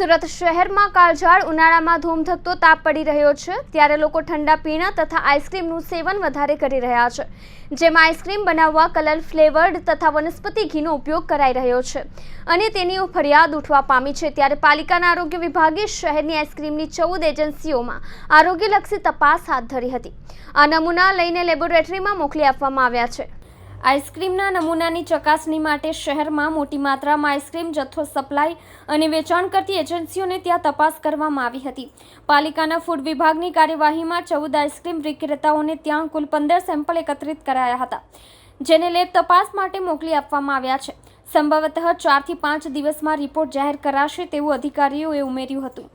સુરત શહેરમાં કાળઝાળ ઉનાળામાં ધૂમધકતો તાપ પડી રહ્યો છે. ત્યારે લોકો ઠંડા પીણા તથા આઈસ્ક્રીમનું સેવન વધારે કરી રહ્યા છે. જેમાં આઈસ્ક્રીમ બનાવવા કલર ફ્લેવર્ડ તથા વનસ્પતિ ઘીનો ઉપયોગ કરાઈ રહ્યો છે. અને તેની ફરિયાદ ઉઠવા પામી છે. ત્યારે પાલિકાના આરોગ્ય વિભાગે શહેરની આઈસ્ક્રીમની ચૌદ એજન્સીઓમાં આરોગ્યલક્ષી તપાસ હાથ ધરી હતી. આ નમૂના લઈને લેબોરેટરીમાં મોકલી આપવામાં આવ્યા છે. આઈસ્ક્રીમના નમૂનાની ચકાસણી માટે શહેરમાં મોટી માત્રામાં આઈસ્ક્રીમ જથ્થો સપ્લાય અને વેચાણ કરતી એજન્સીઓને ત્યાં તપાસ કરવામાં આવી હતી. પાલિકાના ફૂડ વિભાગની કાર્યવાહીમાં ચૌદ આઈસ્ક્રીમ વિક્રેતાઓને ત્યાં કુલ પંદર સેમ્પલ એકત્રિત કરાયા હતા, જેને લેબ તપાસ માટે મોકલી આપવામાં આવ્યા છે. સંભવતઃ ચારથી પાંચ દિવસમાં રિપોર્ટ જાહેર કરાશે તેવું અધિકારીઓએ ઉમેર્યું હતું.